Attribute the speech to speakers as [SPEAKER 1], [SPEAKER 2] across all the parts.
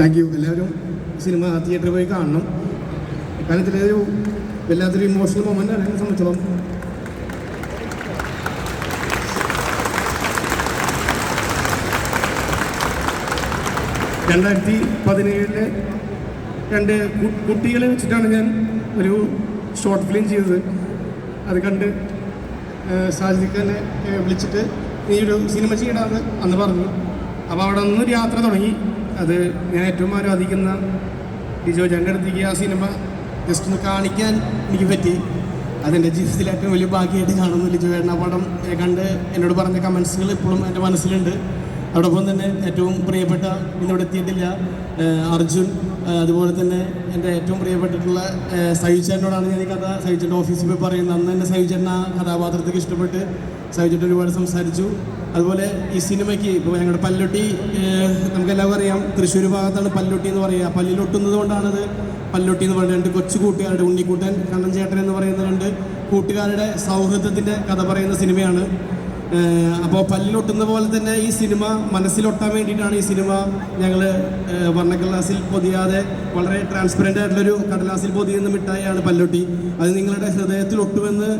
[SPEAKER 1] Thank you. എല്ലാവരും cinema തിയേറ്ററിൽ പോയി കാണണം. കാര്യത്തിലൊരു വല്ലാത്തൊരു ഇമോഷണൽ മൊമെന്റ് ആണ് എന്നെ സംബന്ധിച്ചോളം. രണ്ടായിരത്തി പതിനേഴിലെ രണ്ട് കുട്ടികളെ വെച്ചിട്ടാണ് ഞാൻ ഒരു ഷോർട്ട് ഫിലിം ചെയ്തത്. അത് കണ്ട് സാജിദിഖാനെ വിളിച്ചിട്ട് നീ ഒരു സിനിമ ചെയ്യണമെന്ന് അന്ന് പറഞ്ഞു. അപ്പോൾ അവിടെ നിന്നൊരു യാത്ര തുടങ്ങി. അത് ഞാൻ ഏറ്റവും ആരാധിക്കുന്ന ഡിജോ ജന്റെ ആ സിനിമ ജസ്റ്റ് ഒന്ന് കാണിക്കാൻ എനിക്ക് പറ്റി. അതെന്റെ ജീവിതത്തിൽ ഏറ്റവും വലിയ ഭാഗ്യമായിട്ട് കാണുന്നു ലിജോ ചേട്ടൻ ആ പടം. കണ്ട് എന്നോട് പറഞ്ഞ കമൻസുകൾ ഇപ്പോഴും എന്റെ മനസ്സിലുണ്ട്. അതോടൊപ്പം തന്നെ ഏറ്റവും പ്രിയപ്പെട്ട ഇന്നിവിടെ എത്തിയിട്ടില്ല അർജുൻ. അതുപോലെ തന്നെ എന്റെ ഏറ്റവും പ്രിയപ്പെട്ടിട്ടുള്ള സഹിച്ചേട്ടനോടാണ് ചേട്ടനോടാണ് ഞാൻ ഈ കഥ സഹിൽ ചേട്ടൻ ഓഫീസിൽ പോയി പറയുന്നത്. അന്ന് തന്നെ സഹിച്ചേട്ടൻ ആ കഥാപാത്രത്തേക്ക് ഇഷ്ടപ്പെട്ട് സഹിച്ചേട്ടൻ ഒരുപാട് സംസാരിച്ചു. അതുപോലെ ഈ സിനിമയ്ക്ക് ഇപ്പോൾ ഞങ്ങളുടെ പല്ലൊട്ടി നമുക്കെല്ലാവർക്കും അറിയാം തൃശ്ശൂർ ഭാഗത്താണ് പല്ലൊട്ടി എന്ന് പറയുക. പല്ലിലൊട്ടുന്നത് കൊണ്ടാണത് പല്ലൊട്ടി എന്ന് പറയുന്നത്. രണ്ട് കൊച്ചു കൂട്ടുകാരുടെ ഉണ്ണിക്കൂട്ടൻ കണ്ണൻ ചേട്ടൻ എന്ന് പറയുന്ന രണ്ട് കൂട്ടുകാരുടെ സൗഹൃദത്തിന്റെ കഥ പറയുന്ന സിനിമയാണ്. അപ്പോൾ പല്ലിലൊട്ടുന്ന പോലെ തന്നെ ഈ സിനിമ മനസ്സിലൊട്ടാൻ വേണ്ടിയിട്ടാണ് ഈ സിനിമ ഞങ്ങൾ വർണക്കടലാസിൽ പൊതിയാതെ വളരെ ട്രാൻസ്പെറന്റ് ആയിട്ടുള്ളൊരു കടലാസിൽ പൊതിയുന്ന മിഠായിയാണ് പല്ലൊട്ടി. അത് നിങ്ങളുടെ ഹൃദയത്തിൽ ഒട്ടുമെന്ന്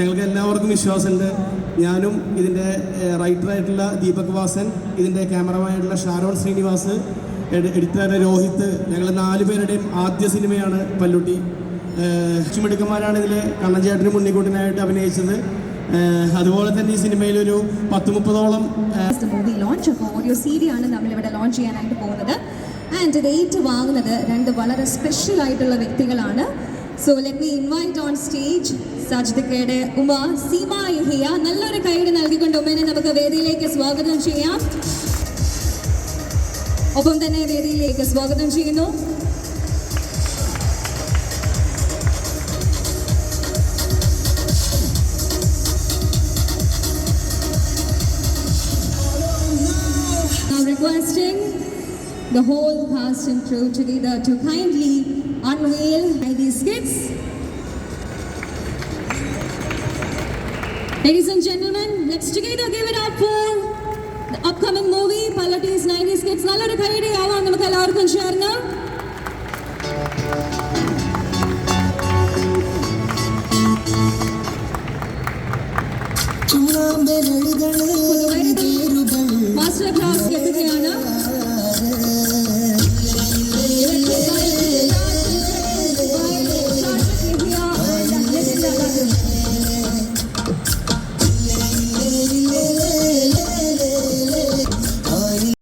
[SPEAKER 1] ഞങ്ങൾക്ക് എല്ലാവർക്കും വിശ്വാസമുണ്ട്. ഞാനും ഇതിന്റെ റൈറ്ററായിട്ടുള്ള ദീപക് വാസൻ ഇതിന്റെ ക്യാമറമാനായിട്ടുള്ള ഷാരോൺ ശ്രീനിവാസ് എഡി- എഡിറ്ററായ രോഹിത്ത് ഞങ്ങൾ നാല് പേരുടെയും ആദ്യ സിനിമയാണ് പല്ലുട്ടി. ചുമിടുക്കന്മാരാണ് ഇതിൽ കണ്ണഞ്ചേട്ടനും ഉണ്ണിക്കുട്ടനായിട്ട് അഭിനയിച്ചത്. അതുപോലെ തന്നെ ഈ സിനിമയിൽ ഒരു പത്ത് മുപ്പതോളം
[SPEAKER 2] മൂവി ലോഞ്ച് അപ്പോൾ ഓഡിയോ നമ്മൾ നമ്മളിവിടെ ലോഞ്ച് ചെയ്യാനായിട്ട് പോകുന്നത്. ആൻഡ് ഇത് ഏറ്റുവാങ്ങുന്നത് രണ്ട് വളരെ സ്പെഷ്യൽ ആയിട്ടുള്ള വ്യക്തികളാണ്. So let me invite on stage സജ്ദിക്കയുടെ Uma Seema Yahiya. നല്ലൊരു കൈയ്യടി നൽകിക്കൊണ്ട് ഉമ്മനെ നമുക്ക് വേദിയിലേക്ക് സ്വാഗതം ചെയ്യാം. ഒപ്പം തന്നെ വേദിയിലേക്ക് സ്വാഗതം ചെയ്യുന്നു. requesting the whole cast and crew together to kindly unveil these skits. Ladies and gentlemen, let's together give it up for the upcoming movie Palati's 90s Kids. നല്ലൊരു കൈയടി ആവാം നമുക്ക് എല്ലാവർക്കും ചേർന്ന് Asra Kaz Yapıtyana.